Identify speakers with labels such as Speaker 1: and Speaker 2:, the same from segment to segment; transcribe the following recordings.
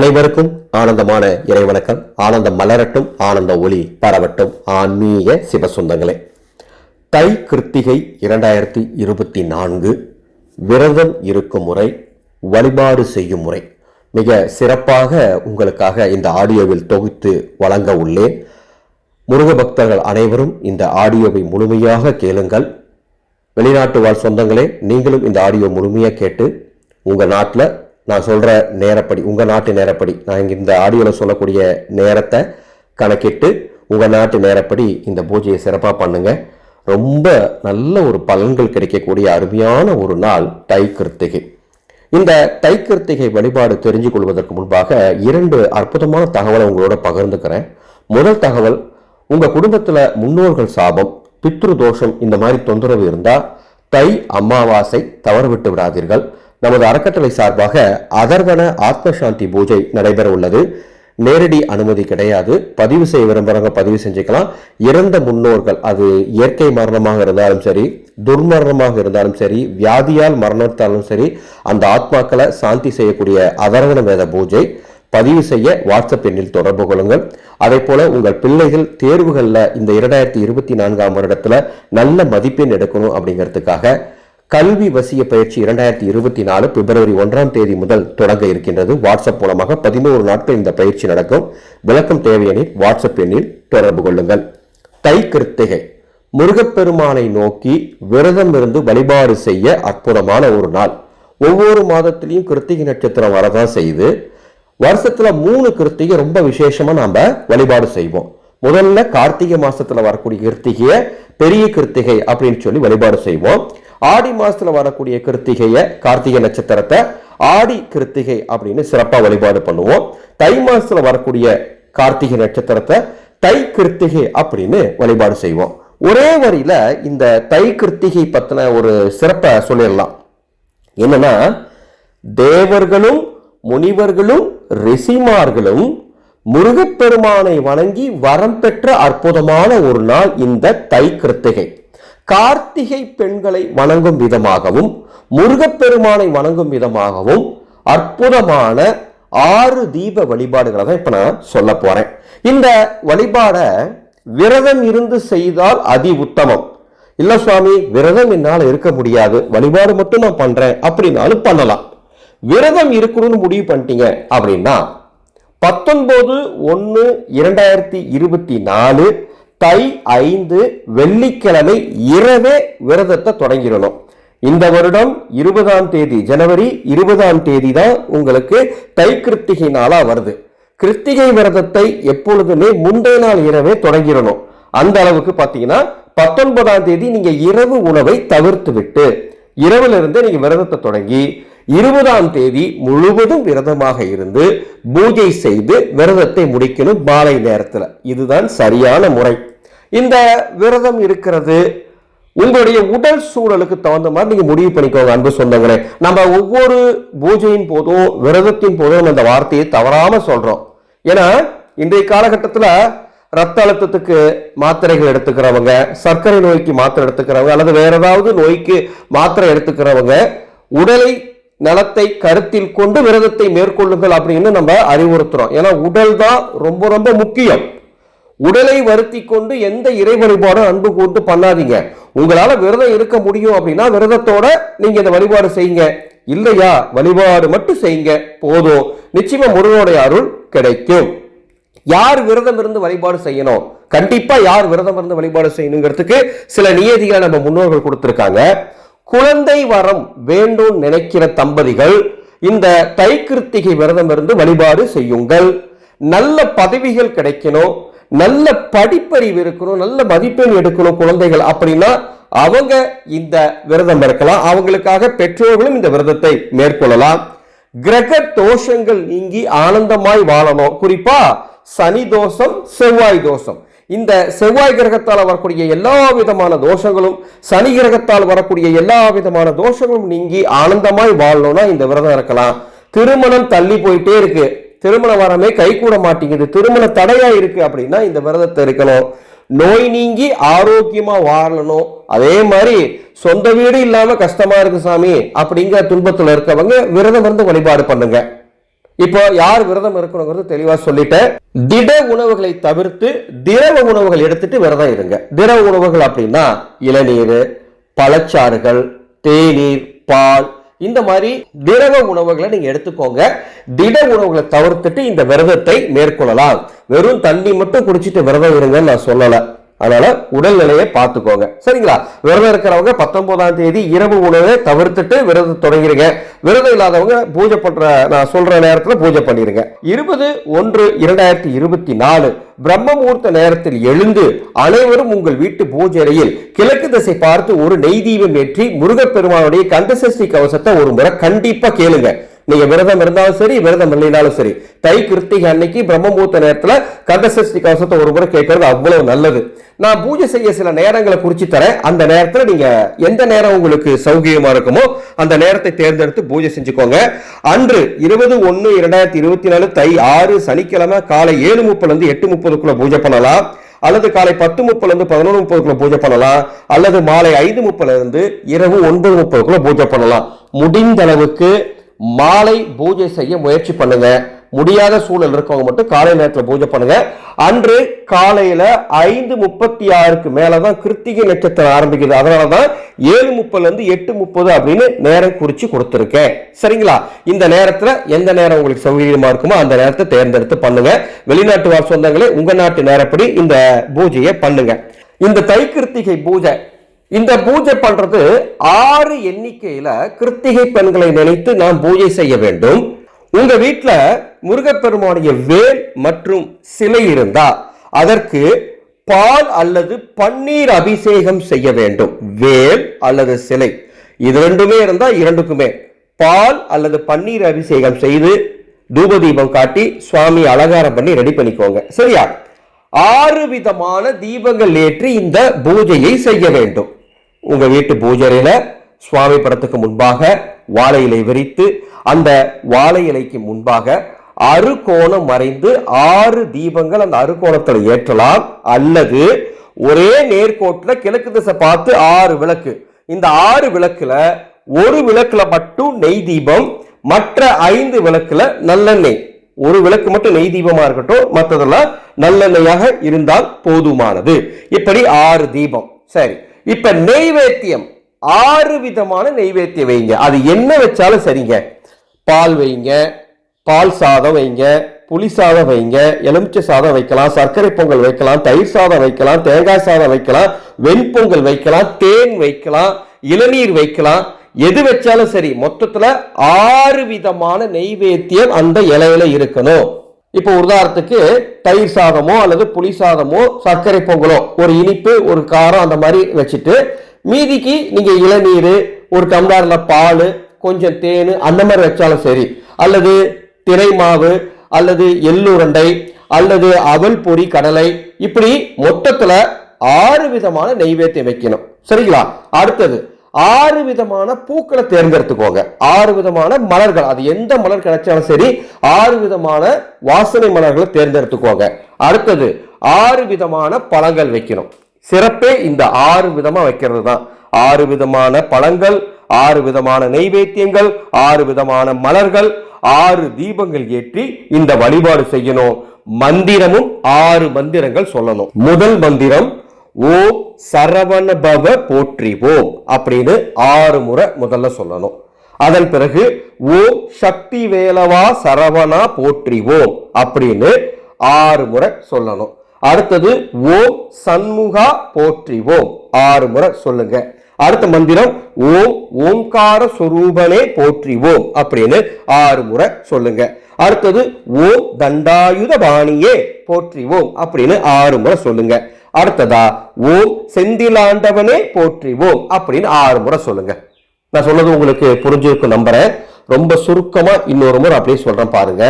Speaker 1: அனைவருக்கும் ஆனந்தமான இறைவணக்கம். ஆனந்தம் மலரட்டும் ஆனந்த ஒளி பரவட்டும். ஆன்மீக சிவசொந்தங்களே. தை கிருத்திகை இரண்டாயிரத்தி இருபத்தி நான்கு. விரதம் இருக்கும் முறை வழிபாடு செய்யும் முறை. மிக சிறப்பாக உங்களுக்காக இந்த ஆடியோவில் தொகுத்து வழங்க உள்ளேன். முருக பக்தர்கள் அனைவரும் இந்த ஆடியோவை முழுமையாக கேளுங்கள். வெளிநாட்டு வாழ் சொந்தங்களே நீங்களும் இந்த ஆடியோ முழுமையாக கேட்டு உங்கள் நாட்டில் நான் சொல்கிற நேரப்படி உங்கள் நாட்டு நேரப்படி நான் இங்கே இந்த ஆடியோவில் சொல்லக்கூடிய நேரத்தை கணக்கிட்டு உங்கள் நாட்டு நேரப்படி இந்த பூஜையை சிறப்பாக பண்ணுங்கள் ரொம்ப நல்ல ஒரு பலன்கள் கிடைக்கக்கூடிய அருமையான ஒரு நாள் தை கிருத்திகை. இந்த தை கிருத்திகை வழிபாடு தெரிஞ்சு கொள்வதற்கு முன்பாக இரண்டு அற்புதமான தகவலை உங்களோட பகிர்ந்துக்கிறேன். முதல் தகவல் உங்கள் குடும்பத்தில் முன்னோர்கள் சாபம் பித்ரு தோஷம் இந்த மாதிரி தொந்தரவு இருந்தால் தை அமாவாசை தவறு விட்டு விடாதீர்கள். நமது அறக்கட்டளை சார்பாக அதர்வன ஆத்ம சாந்தி பூஜை நடைபெற உள்ளது. நேரடி அனுமதி கிடையாது. பதிவு செய்ய விரும்புறவங்க பதிவு செஞ்சுக்கலாம். இறந்த முன்னோர்கள் அது இயற்கை மரணமாக இருந்தாலும் சரி துர்மரணமாக இருந்தாலும் சரி வியாதியால் மரணத்தாலும் சரி அந்த ஆத்மாக்களை சாந்தி செய்யக்கூடிய அதர்வன வேத பூஜை பதிவு செய்ய வாட்ஸ்அப் எண்ணில் தொடர்பு கொள்ளுங்கள். அதே போல உங்கள் பிள்ளைகள் தேர்வுகளில் இந்த இரண்டாயிரத்தி இருபத்தி நான்காம் வருடத்தில் நல்ல மதிப்பெண் எடுக்கணும் அப்படிங்கிறதுக்காக கல்வி வசிய பயிற்சி இரண்டாயிரத்தி இருபத்தி நாலு பிப்ரவரி ஒன்றாம் தேதி முதல் தொடங்க இருக்கின்றது. வாட்ஸ்அப் மூலமாக பதினோரு நாட்கள் இந்த பயிற்சி நடக்கும். விளக்கம் தேவையெனில் வாட்ஸ்அப் எண்ணில் தொடர்பு கொள்ளுங்கள். தை கிருத்திகை. முருகப்பெருமானை நோக்கி விரதம் இருந்து வழிபாடு செய்ய அற்புதமான ஒரு நாள். ஒவ்வொரு மாதத்திலையும் கிருத்திகை நட்சத்திரம் வரதான் செய்து வருஷத்துல மூணு கிருத்திகை ரொம்ப விசேஷமா நாம வழிபாடு செய்வோம். முதல்ல கார்த்திகை மாசத்துல வரக்கூடிய கிருத்திகைய பெரிய கிருத்திகை அப்படின்னு சொல்லி வழிபாடு செய்வோம். ஆடி மாசத்துல வரக்கூடிய கிருத்திகைய கார்த்திகை நட்சத்திரத்தை ஆடி கிருத்திகை அப்படின்னு சிறப்பா வழிபாடு பண்ணுவோம். தை மாசத்துல வரக்கூடிய கார்த்திகை நட்சத்திரத்தை தை கிருத்திகை அப்படின்னு வழிபாடு செய்வோம். ஒரே வரியில இந்த தை கிருத்திகை பத்தின ஒரு சிறப்பை சொல்லிடலாம். என்னன்னா தேவர்களும் முனிவர்களும் ரிஷிமார்களும் முருகப்பெருமானை வணங்கி வரம் பெற்ற அற்புதமான ஒரு நாள் இந்த தை கிருத்திகை. கார்த்திகை பெண்களை வணங்கும் விதமாகவும் முருகப்பெருமானை வணங்கும் விதமாகவும் அற்புதமான ஆறு தீப வழிபாடுகளை தான் இப்ப நான் சொல்ல போறேன். இந்த வழிபாடை விரதம் இருந்து செய்தால் அதி உத்தமம். இல்ல சுவாமி விரதம் என்னால் இருக்க முடியாது. வழிபாடு மட்டும் நான் பண்றேன். அப்படின்னாலும் பண்ணலாம். விரதம் இருக்கணும்னு முடிவு பண்ணிட்டீங்க அப்படின்னா பத்தொன்பது ஒன்று இரண்டாயிரத்தி இருபத்தி நாலு தை ஐந்து வெள்ளிக்கிழமை இரவே விரதத்தை தொடங்கிடணும். இந்த வருடம் இருபதாம் தேதி ஜனவரி இருபதாம் தேதி தான் உங்களுக்கு தை கிருத்திகை நாளாக வருது. கிருத்திகை விரதத்தை எப்பொழுதுமே முந்தைய நாள் இரவே தொடங்கிடணும். அந்த அளவுக்கு பார்த்தீங்கன்னா பத்தொன்பதாம் தேதி நீங்கள் இரவு உணவை தவிர்த்து விட்டு இரவுல இருந்து விரதத்தை தொடங்கி இருபதாம் தேதி முழுவதும் விரதமாக இருந்து பூஜை செய்து விரதத்தை முடிக்கணும் மாலை நேரத்தில். இதுதான் சரியான முறை. இந்த விரதம் இருக்கிறது உங்களுடைய உடல் சூழலுக்கு தகுந்த மாதிரி நீங்க முடிவு பண்ணிக்கோங்க அன்பு சொந்தங்களே. நம்ம ஒவ்வொரு பூஜையின் போதும் விரதத்தின் போதும் அந்த வார்த்தையை தவறாம சொல்றோம். ஏன்னா இன்றைய காலகட்டத்தில் ரத்த அழுத்தத்துக்கு மாத்திரைகள் எடுத்துக்கிறவங்க சர்க்கரை நோய்க்கு மாத்திரை எடுத்துக்கிறவங்க அல்லது வேற ஏதாவது நோய்க்கு மாத்திரை எடுத்துக்கிறவங்க உடலை நலத்தை கருத்தில் கொண்டு விரதத்தை மேற்கொள்ளுங்கள் அப்படின்னு நம்ம அறிவுறுத்துறோம். ஏன்னா உடல் தான் ரொம்ப ரொம்ப முக்கியம். உடலை வருத்தி கொண்டு எந்த இறை வழிபாடும் அன்பு கூட்டு பண்ணாதீங்க. உங்களால விரதம் இருக்க முடியும் அப்படின்னா விரதத்தோட நீங்க இந்த வழிபாடு செய்யுங்க. இல்லையா? வழிபாடு மட்டும் செய்யுங்க. போதும். நிச்சயமா முருகனுடைய அருள் கிடைக்கும். யார் விரதம் இருந்து வழிபாடு செய்யணும்? கண்டிப்பா யார் விரதம் இருந்து வழிபாடு செய்யணுங்கிறதுக்கு சில நியதிகளை நம்ம முன்னோர்கள் கொடுத்துருக்காங்க. குழந்தை வரம் வேண்டும் நினைக்கிற தம்பதிகள் இந்த தை கிருத்திகை விரதம் இருந்து வழிபாடு செய்யுங்கள். நல்ல பதவிகள் கிடைக்கணும் நல்ல படிப்பறிவு இருக்கணும் நல்ல மதிப்பெண் எடுக்கணும் குழந்தைகள் அப்படின்னா அவங்க இந்த விரதம் இருக்கலாம். அவங்களுக்காக பெற்றோர்களும் இந்த விரதத்தை மேற்கொள்ளலாம். கிரக தோஷங்கள் நீங்கி ஆனந்தமாய் வாழணும். குறிப்பா சனி தோஷம் செவ்வாய் தோஷம். இந்த செவ்வாய் கிரகத்தால் வரக்கூடிய எல்லா விதமான தோஷங்களும் சனி கிரகத்தால் வரக்கூடிய எல்லா விதமான தோஷங்களும் நீங்கி ஆனந்தமாய் வாழணும்னா இந்த விரதம் இருக்கலாம். திருமணம் தள்ளி போயிட்டே இருக்கு. திருமண வரமே கை கூட மாட்டேங்குது. திருமண தடையா இருக்கு அப்படின்னா இந்த விரதத்தை இருக்கணும். நோய் நீங்கி ஆரோக்கியமா வாழணும். அதே மாதிரி சொந்த வீடு இல்லாம கஷ்டமா இருக்கு சாமி அப்படிங்கிற துன்பத்துல இருக்கவங்க விரதம் இருந்து வழிபாடு பண்ணுங்க. இப்போ யார் விரதம் இருக்கணுங்கிறது தெளிவா சொல்லிட்டேன் திட உணவுகளை தவிர்த்து திரவ உணவுகள் எடுத்துட்டு விரதம் இருங்க. திரவ உணவுகள் அப்படின்னா இளநீர் பழச்சாறுகள் தேநீர் பால் இந்த மாதிரி திரவ உணவுகளை நீங்க எடுத்துக்கோங்க. திட உணவுகளை தவிர்த்துட்டு இந்த விரதத்தை மேற்கொள்ளலாம். வெறும் தண்ணி மட்டும் குடிச்சிட்டு விரதம் இருங்கன்னு நான் சொல்லலை. அதனால உடல்நிலையை பார்த்துக்கோங்க. சரிங்களா? விரதம் இருக்கிறவங்க பத்தொன்பதாம் தேதி இரவு உணவை தவிர்த்துட்டு விரதம் தொடங்கிருங்க. விரதம் இல்லாதவங்க பூஜை பண்ற நான் சொல்ற நேரத்தில் பூஜை பண்ணிருங்க. இருபது ஒன்று இரண்டாயிரத்தி இருபத்தி நாலு பிரம்ம முகூர்த்த நேரத்தில் எழுந்து அனைவரும் உங்கள் வீட்டு பூஜையில் கிழக்கு திசை பார்த்து ஒரு நெய் தீபம் ஏற்றி முருகப்பெருமானுடைய கந்தசஷ்டி கவசத்தை ஒரு முறை கண்டிப்பா கேளுங்க. நீங்க விரதம் இருந்தாலும் சரி விரதம் இல்லைனாலும் சரி. தை கிருத்திகை அன்னைக்கு பிரம்ம நேரத்துல கந்தசஷ்டி கவசத்தை ஒரு முறை கேட்கறது அவ்வளவு நல்லது. நான் பூஜை செய்ய சில நேரங்களை குறிச்சு தரேன். அந்த நேரத்துல நீங்க எந்த நேரம் உங்களுக்கு சௌகரியமா இருக்குமோ அந்த நேரத்தை தேர்ந்தெடுத்து பூஜை செஞ்சுக்கோங்க. அன்று இருபது ஒன்னு இரண்டாயிரத்தி இருபத்தி நாலு தை ஆறு சனிக்கிழமை காலை ஏழு முப்பதுல இருந்து எட்டு முப்பதுக்குள்ள பூஜை பண்ணலாம். அல்லது காலை பத்து முப்பதுல இருந்து பதினொன்று முப்பதுக்குள்ள பூஜை பண்ணலாம். அல்லது மாலை ஐந்து முப்பதுல இருந்து இரவு ஒன்பது முப்பதுக்குள்ள பூஜை பண்ணலாம். முடிந்த அளவுக்கு மாலை பூஜை செய்ய முயற்சி பண்ணுங்க. முடியாத சூழல் இருக்கவங்க மட்டும் காலை நேரத்தில் பூஜை பண்ணுங்க. அன்று காலையில ஐந்து முப்பத்தி ஆறுக்கு மேலதான் கிருத்திகை நட்சத்திரம் ஆரம்பிக்குது. அதனாலதான் ஏழு முப்பதுல இருந்து எட்டு முப்பது அப்படின்னு நேரம் குறிச்சு கொடுத்துருக்கேன். சரிங்களா? இந்த நேரத்துல எந்த நேரம் உங்களுக்கு சௌகரியமா இருக்குமோ அந்த நேரத்தை தேர்ந்தெடுத்து பண்ணுங்க. வெளிநாட்டு வாழ் சொந்தங்களே உங்க நாட்டு நேரப்படி இந்த பூஜையை பண்ணுங்க. இந்த தை கிருத்திகை பூஜை இந்த பூஜை பண்றது ஆறு எண்ணிக்கையில கிருத்திகை பெண்களை நினைத்து நாம் பூஜை செய்ய வேண்டும். உங்க வீட்டில் முருகப்பெருமானுடைய வேல் மற்றும் சிலை இருந்தா அதற்கு பால் அல்லது பன்னீர் அபிஷேகம் செய்ய வேண்டும். வேல் அல்லது சிலை. இது ரெண்டுமே இருந்தா இரண்டுக்குமே. பால் அல்லது பன்னீர் அபிஷேகம் செய்து தூப தீபம் காட்டி சுவாமி அலங்காரம் பண்ணி ரெடி பண்ணிக்கோங்க. சரியா? ஆறு விதமான தீபங்கள் ஏற்றி இந்த பூஜையை செய்ய வேண்டும். உங்கள் வீட்டு பூஜரையில் சுவாமி படத்துக்கு முன்பாக வாழை இலை விரித்து அந்த வாழை இலைக்கு முன்பாக அறுகோணம் மறைந்து ஆறு தீபங்கள் அந்த அறுகோணத்தில் ஏற்றலாம். அல்லது ஒரே நேர்கோட்டில் கிழக்கு திசை பார்த்து ஆறு விளக்கு. இந்த ஆறு விளக்குல ஒரு விளக்குல மட்டும் நெய் தீபம் மற்ற ஐந்து விளக்குல நல்லெண்ணெய். ஒரு விளக்கு மட்டும் நெய் தீபமா இருக்கட்டும் மற்றதெல்லாம் நல்லெண்ணெயாக இருந்தால் போதுமானது. இப்படி ஆறு தீபம். சரி. இப்ப நெய்வேத்தியம் ஆறு விதமான நெய்வேத்தியம் வைங்க. அது என்ன வச்சாலும் சரிங்க. பால் வைங்க பால் சாதம் வைங்க புளி சாதம் வைங்க எலுமிச்சை சாதம் வைக்கலாம் சர்க்கரை பொங்கல் வைக்கலாம் தயிர் சாதம் வைக்கலாம் தேங்காய் சாதம் வைக்கலாம் வெண்பொங்கல் வைக்கலாம் தேன் வைக்கலாம் இளநீர் வைக்கலாம். எது வச்சாலும் சரி மொத்தத்துல ஆறு விதமான நெய்வேத்தியம் அந்த இலையில இருக்கணும். இப்போ உதாரணத்துக்கு தயிர் சாதமோ அல்லது புளி சாதமோ சர்க்கரை பொங்கலோ ஒரு இனிப்பு ஒரு காரம் அந்த மாதிரி வச்சுட்டு மீதிக்கு நீங்க இளநீர் ஒரு டம்ளாரில் பால் கொஞ்சம் தேன் அந்த மாதிரி வச்சாலும் சரி. அல்லது திரை மாவு அல்லது எள்ளுருண்டை அல்லது அவல் பொறி கடலை இப்படி மொத்தத்துல ஆறு விதமான நெய்வேத்தியம் வைக்கணும். சரிங்களா? அடுத்தது ஆறு விதமான பூக்களை தேர்ந்தெடுத்துக்கோங்க. ஆறு விதமான மலர்கள். அது எந்த மலர் கிடைச்சாலும் சரி ஆறு விதமான வாசனை மலர்களை தேர்ந்தெடுத்துக்கோங்க. அடுத்தது ஆறு விதமான பழங்கள் வைக்கணும். சிறப்பே இந்த ஆறு விதமா வைக்கிறது தான். ஆறு விதமான பழங்கள் ஆறு விதமான நெய்வேத்தியங்கள் ஆறு விதமான மலர்கள் ஆறு தீபங்கள் ஏற்றி இந்த வழிபாடு செய்யணும். மந்திரமும் ஆறு மந்திரங்கள் சொல்லணும். முதல் மந்திரம் ஓம் சரவணபவ போற்றிவோம் அப்படின்னு ஆறு முறை முதல்ல சொல்லணும். அதன் பிறகு ஓம் சக்தி வேலவா சரவணா போற்றிவோம் அப்படின்னு ஆறு முறை சொல்லணும். அடுத்தது ஓம் சண்முகா போற்றிவோம் ஆறு முறை சொல்லுங்க. அடுத்த மந்திரம் ஓம் ஓம்கார சுரூபனே போற்றிவோம் அப்படின்னு ஆறு முறை சொல்லுங்க. அடுத்தது ஓம் தண்டாயுத பாணியே போற்றிவோம் அப்படின்னு ஆறு முறை சொல்லுங்க. அடுத்ததா ஓம் செந்திலாண்டவனே போற்றிவோம் அப்படின்னு ஆறு முறை சொல்லுங்க. நான் சொன்னது உங்களுக்கு புரிஞ்சிருக்கும் நம்புறேன். ரொம்ப சுருக்கமா இன்னொரு முறை அப்படியே சொல்றேன் பாருங்க.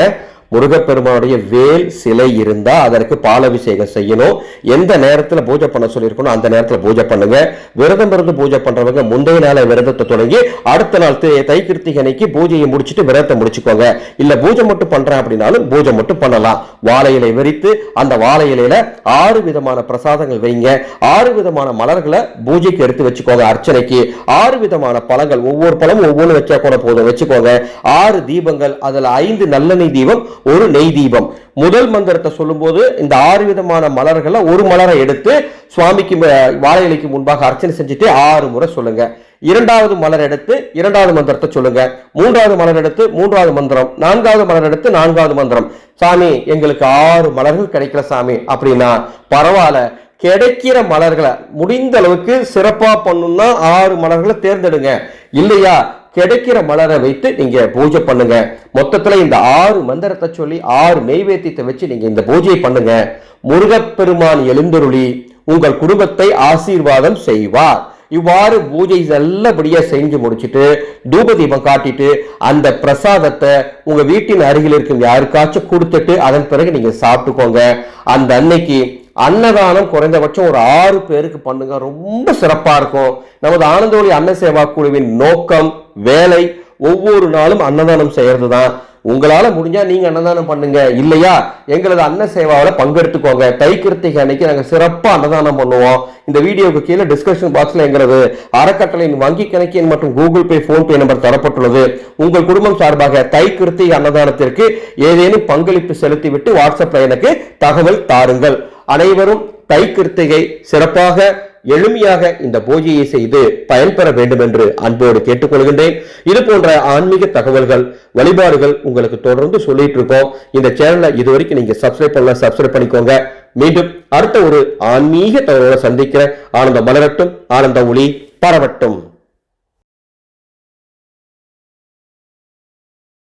Speaker 1: முருகப்பெருமானுடைய வேல் சிலை இருந்தா அதற்கு பாலபிஷேகம் செய்யணும். எந்த நேரத்துல பூஜை பண்ண சொல்லியிருக்கணும் அந்த நேரத்துல பூஜை பண்ணுங்க. விரதம் இருந்து பூஜை பண்றவங்க முந்தைய நாளை விரதத்தை தொடங்கி அடுத்த நாள் தை- தை கிருத்திகை அன்னைக்கு பூஜையை முடிச்சிட்டு விரதத்தை முடிச்சுக்கோங்க. இல்ல பூஜை மட்டும் பண்றேன் அப்படின்னாலும் பூஜை மட்டும் பண்ணலாம். வாழை இலை விரித்து அந்த வாழை இலையில ஆறு விதமான பிரசாதங்கள் வைங்க. ஆறு விதமான மலர்களை பூஜைக்கு எடுத்து வச்சுக்கோங்க அர்ச்சனைக்கு. ஆறு விதமான பழங்கள் ஒவ்வொரு பழமும் ஒவ்வொன்று வச்சா கூட போதும். வச்சுக்கோங்க. ஆறு தீபங்கள் அதுல ஐந்து நல்லெண்ணெய் தீபம் ஒரு நெய் தீபம். முதல் மந்திரத்தை சொல்லும்போது இந்த ஆறு விதமான மலர்களை ஒரு மலரை எடுத்து சுவாமிக்கு வாழை இலைக்கு முன்பாக அர்ச்சனை செஞ்சுட்டு ஆறு முறை சொல்லுங்க. இரண்டாவது மலர் எடுத்து இரண்டாவது மந்திரத்தை சொல்லுங்க. மூன்றாவது மலர் எடுத்து மூன்றாவது மந்திரம். நான்காவது மலர் எடுத்து நான்காவது மந்திரம். சாமி எங்களுக்கு ஆறு மலர்கள் கிடைக்கல சாமி. அப்படின்னா பரவாயில்ல. கிடைக்கிற மலர்களை முடிந்த அளவுக்கு சிறப்பாக பண்ணணும்னா ஆறு மலர்களை தேர்ந்தெடுங்க. இல்லையா? கிடைக்கிற மலரை வைத்து நீங்க பூஜை பண்ணுங்க. மொத்தத்துல இந்த ஆறு மந்திரத்தை சொல்லி ஆறு நெய்வேத்தியத்தை வச்சு நீங்க இந்த பூஜையை பண்ணுங்க. முருகப்பெருமான் எழுந்தருளி உங்கள் குடும்பத்தை ஆசீர்வாதம் செய்வார். இவ்வாறு பூஜை நல்லபடியா செஞ்சு முடிச்சுட்டு தூப தீபம் காட்டிட்டு அந்த பிரசாதத்தை உங்க வீட்டின் அருகில் இருக்கும் யாருக்காச்சும் கொடுத்துட்டு அதன் பிறகு நீங்க சாப்பிட்டுக்கோங்க. அந்த அன்னைக்கு அன்னதானம் குறைந்தபட்சம் ஒரு ஆறு பேருக்கு பண்ணுங்க. ரொம்ப சிறப்பா இருக்கும். நமது ஆனந்தோழி அன்ன சேவா குழுவின் நோக்கம் வேலை ஒவ்வொரு நாளும் அன்னதானம் செய்யறது தான் உங்களால முடிஞ்சா நீங்க அன்னதானம் பண்ணுங்க. இல்லையா? எங்களது அன்ன சேவாவில் பங்கெடுத்துக்கோங்க. தை கிருத்திகை அன்னைக்கு நாங்கள் சிறப்பாக அன்னதானம் பண்ணுவோம். இந்த வீடியோவுக்கு கீழே டிஸ்கிரிப்ஷன் பாக்ஸ்ல எங்களது அறக்கட்டளையின் வங்கி கணக்கின் மற்றும் கூகுள் பே போன்பே நம்பர் தரப்பட்டுள்ளது. உங்கள் குடும்பம் சார்பாக தை கிருத்திகை அன்னதானத்திற்கு ஏதேனும் பங்களிப்பு செலுத்திவிட்டு வாட்ஸ்அப்ல எனக்கு தகவல் தாருங்கள். அனைவரும் தை கிருத்திகை சிறப்பாக எளிமையாக இந்த பூஜையை செய்து பயன்பெற வேண்டும் என்று அன்போடு கேட்டுக்கொள்கின்றேன். இது போன்ற ஆன்மீக தகவல்கள் வழிபாடுகள் உங்களுக்கு தொடர்ந்து சொல்லிட்டு இருக்கோம். இந்த சேனலை இது வரைக்கும் நீங்க சப்ஸ்கிரைப் பண்ணல சப்ஸ்கிரைப் பண்ணிக்கோங்க. மீண்டும் அடுத்த ஒரு ஆன்மீக தகவலை சந்திக்கிற ஆனந்த மலரட்டும் ஆனந்த ஒளி பரவட்டும்.